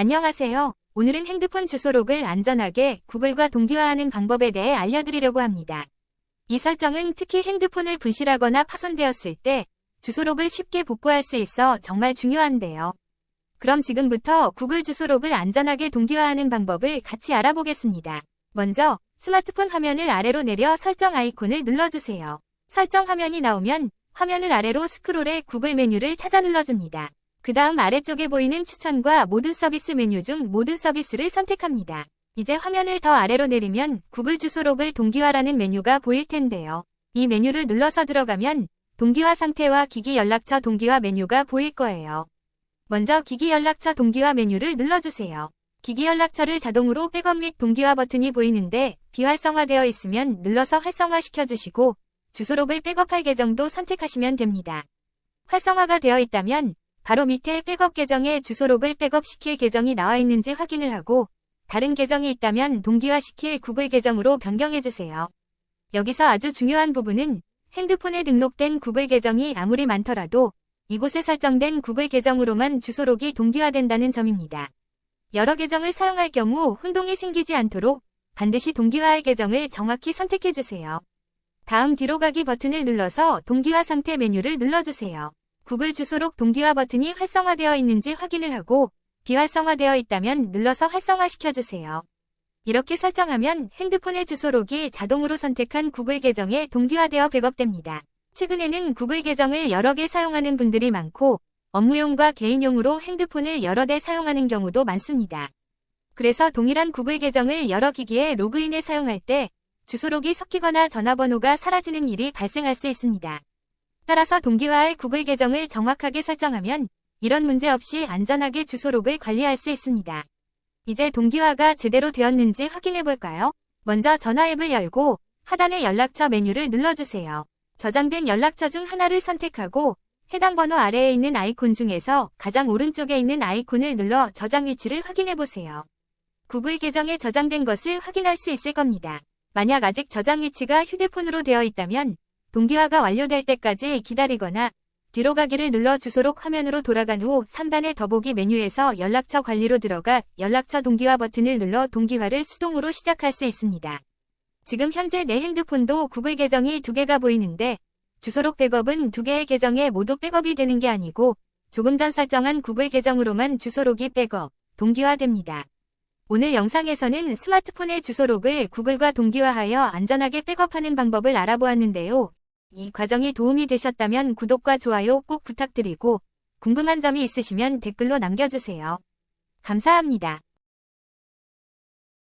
안녕하세요. 오늘은 핸드폰 주소록을 안전하게 구글과 동기화하는 방법에 대해 알려드리려고 합니다. 이 설정은 특히 핸드폰을 분실하거나 파손되었을 때 주소록을 쉽게 복구할 수 있어 정말 중요한데요. 그럼 지금부터 구글 주소록을 안전하게 동기화하는 방법을 같이 알아보겠습니다. 먼저 스마트폰 화면을 아래로 내려 설정 아이콘을 눌러주세요. 설정 화면이 나오면 화면을 아래로 스크롤해 구글 메뉴를 찾아 눌러줍니다. 그 다음 아래쪽에 보이는 추천과 모든 서비스 메뉴 중 모든 서비스를 선택합니다. 이제 화면을 더 아래로 내리면 구글 주소록을 동기화라는 메뉴가 보일 텐데요. 이 메뉴를 눌러서 들어가면 동기화 상태와 기기 연락처 동기화 메뉴가 보일 거예요. 먼저 기기 연락처 동기화 메뉴를 눌러주세요. 기기 연락처를 자동으로 백업 및 동기화 버튼이 보이는데 비활성화되어 있으면 눌러서 활성화시켜 주시고 주소록을 백업할 계정도 선택하시면 됩니다. 활성화가 되어 있다면 바로 밑에 백업 계정에 주소록을 백업시킬 계정이 나와 있는지 확인을 하고 다른 계정이 있다면 동기화시킬 구글 계정으로 변경해주세요. 여기서 아주 중요한 부분은 핸드폰에 등록된 구글 계정이 아무리 많더라도 이곳에 설정된 구글 계정으로만 주소록이 동기화된다는 점입니다. 여러 계정을 사용할 경우 혼동이 생기지 않도록 반드시 동기화할 계정을 정확히 선택해주세요. 다음 뒤로 가기 버튼을 눌러서 동기화 상태 메뉴를 눌러주세요. 구글 주소록 동기화 버튼이 활성화되어 있는지 확인을 하고 비활성화되어 있다면 눌러서 활성화시켜주세요. 이렇게 설정하면 핸드폰의 주소록이 자동으로 선택한 구글 계정에 동기화되어 백업됩니다. 최근에는 구글 계정을 여러 개 사용하는 분들이 많고 업무용과 개인용으로 핸드폰을 여러 대 사용하는 경우도 많습니다. 그래서 동일한 구글 계정을 여러 기기에 로그인해 사용할 때 주소록이 섞이거나 전화번호가 사라지는 일이 발생할 수 있습니다. 따라서 동기화할 구글 계정을 정확하게 설정하면 이런 문제 없이 안전하게 주소록을 관리할 수 있습니다. 이제 동기화가 제대로 되었는지 확인해 볼까요? 먼저 전화 앱을 열고 하단의 연락처 메뉴를 눌러주세요. 저장된 연락처 중 하나를 선택하고 해당 번호 아래에 있는 아이콘 중에서 가장 오른쪽에 있는 아이콘을 눌러 저장 위치를 확인해 보세요. 구글 계정에 저장된 것을 확인할 수 있을 겁니다. 만약 아직 저장 위치가 휴대폰으로 되어 있다면 동기화가 완료될 때까지 기다리거나 뒤로 가기를 눌러 주소록 화면으로 돌아간 후 상단의 더보기 메뉴에서 연락처 관리로 들어가 연락처 동기화 버튼을 눌러 동기화를 수동으로 시작할 수 있습니다. 지금 현재 내 핸드폰도 구글 계정이 두 개가 보이는데 주소록 백업은 두 개의 계정에 모두 백업이 되는 게 아니고 조금 전 설정한 구글 계정으로만 주소록이 백업, 동기화됩니다. 오늘 영상에서는 스마트폰의 주소록을 구글과 동기화하여 안전하게 백업하는 방법을 알아보았는데요. 이 과정이 도움이 되셨다면 구독과 좋아요 꼭 부탁드리고 궁금한 점이 있으시면 댓글로 남겨주세요. 감사합니다.